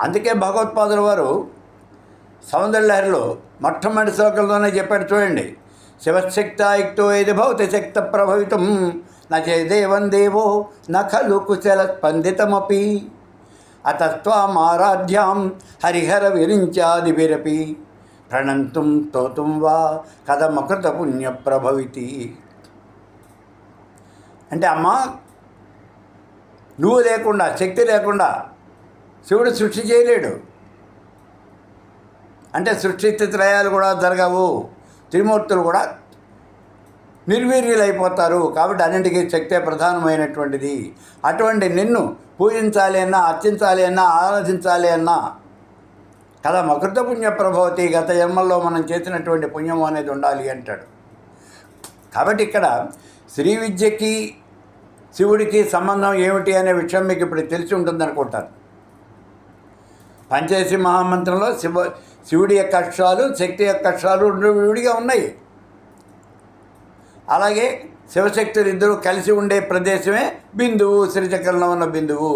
అందుకే భగవత్పాదుల వారు సౌందర్యలహరిలో మొట్టమొదటి శ్లోకంలోనే చెప్పాడు చూడండి. శివశక్తాయుక్తో ఏది భవతి శక్త ప్రభవితం నేవం దేవో న ఖలు కుశల స్పందితమపి. అతస్వామారాధ్యాం హరిహర విరించాది విరపి ప్రణంతుం స్తోతుం వా కథమకృత పుణ్య ప్రభవితి. అంటే అమ్మ నువ్వు లేకుండా శక్తి లేకుండా శివుడు సృష్టి చేయలేడు. అంటే సృష్టి త్రయాలు కూడా జరగవు. త్రిమూర్తులు కూడా నిర్వీర్యులైపోతారు. కాబట్టి అన్నింటికీ శక్తే ప్రధానమైనటువంటిది. అటువంటి నిన్ను పూజించాలి అన్నా అర్చించాలి అన్నా ఆరాధించాలి అన్నా కదా మకృత పుణ్య ప్రభవతి గత జన్మల్లో మనం చేసినటువంటి పుణ్యం అనేది ఉండాలి అంటాడు. కాబట్టి ఇక్కడ శ్రీ విద్యకి శివుడికి సంబంధం ఏమిటి అనే విషయం మీకు ఇప్పుడు తెలిసి ఉంటుంది పంచేసి మహామంత్రంలో శివ శివుడి యొక్క అక్షరాలు శక్తి యొక్క అక్షరాలు రెండు విడిగా ఉన్నాయి. అలాగే శివశక్తులు ఇద్దరు కలిసి ఉండే ప్రదేశమే బిందువు శ్రీచక్రంలో ఉన్న బిందువు.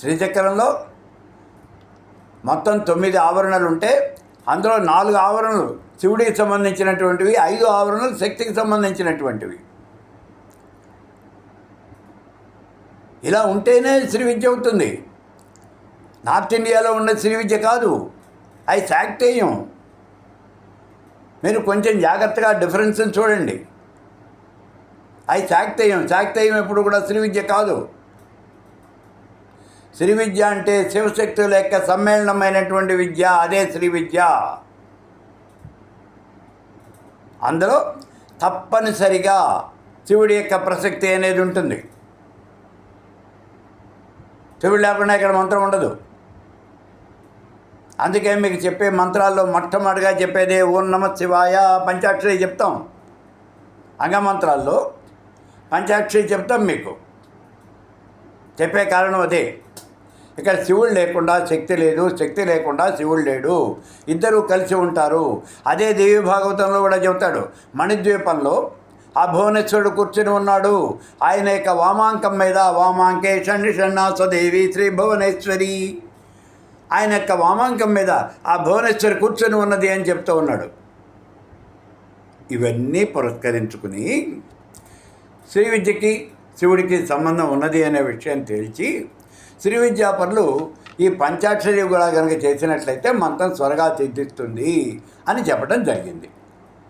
శ్రీచక్రంలో మొత్తం తొమ్మిది ఆవరణలు ఉంటే అందులో నాలుగు ఆవరణలు శివుడికి సంబంధించినటువంటివి ఐదు ఆవరణలు శక్తికి సంబంధించినటువంటివి. ఇలా ఉంటేనే శ్రీ విద్య అవుతుంది. నార్త్ ఇండియాలో ఉన్న శ్రీ విద్య కాదు. అది శాక్తేయం మీరు కొంచెం జాగ్రత్తగా డిఫరెన్స్ని చూడండి. అది శాక్తేయం శాక్తేయం ఎప్పుడు కూడా శ్రీ విద్య కాదు. శ్రీ విద్య అంటే శివశక్తుల యొక్క సమ్మేళనమైనటువంటి విద్య అదే శ్రీ విద్య. అందులో తప్పనిసరిగా శివుడి యొక్క ప్రసక్తి అనేది ఉంటుంది. శివుడు లేకుండా ఇక్కడ మంత్రం ఉండదు. అందుకే మీకు చెప్పే మంత్రాల్లో మొట్టమొదటిగా చెప్పేది ఓం నమ శివాయ పంచాక్షరి చెప్తాం. అంగమంత్రాల్లో పంచాక్షరి చెప్తాం మీకు. చెప్పే కారణం అదే. ఇక్కడ శివుడు లేకుండా శక్తి లేదు శక్తి లేకుండా శివుడు లేడు. ఇద్దరూ కలిసి ఉంటారు. అదే దేవి భాగవతంలో కూడా చెబుతాడు మణిద్వీపంలో ఆ భువనేశ్వరుడు కూర్చుని ఉన్నాడు. ఆయన యొక్క వామాంకం మీద వామాంకే షణ్ణి షణ్ణాసదేవి శ్రీ భువనేశ్వరి. ఆయన యొక్క వామాంకం మీద ఆ భువనేశ్వరి కూర్చొని ఉన్నది అని చెప్తూ ఉన్నాడు. ఇవన్నీ పురస్కరించుకుని శ్రీ విద్యకి శివుడికి సంబంధం ఉన్నది అనే విషయం తేల్చి శ్రీ విద్యాపరులు ఈ పంచాక్షరి కూడా కనుక చేసినట్లయితే మంత్రం త్వరగా సిద్ధిస్తుంది అని చెప్పడం జరిగింది.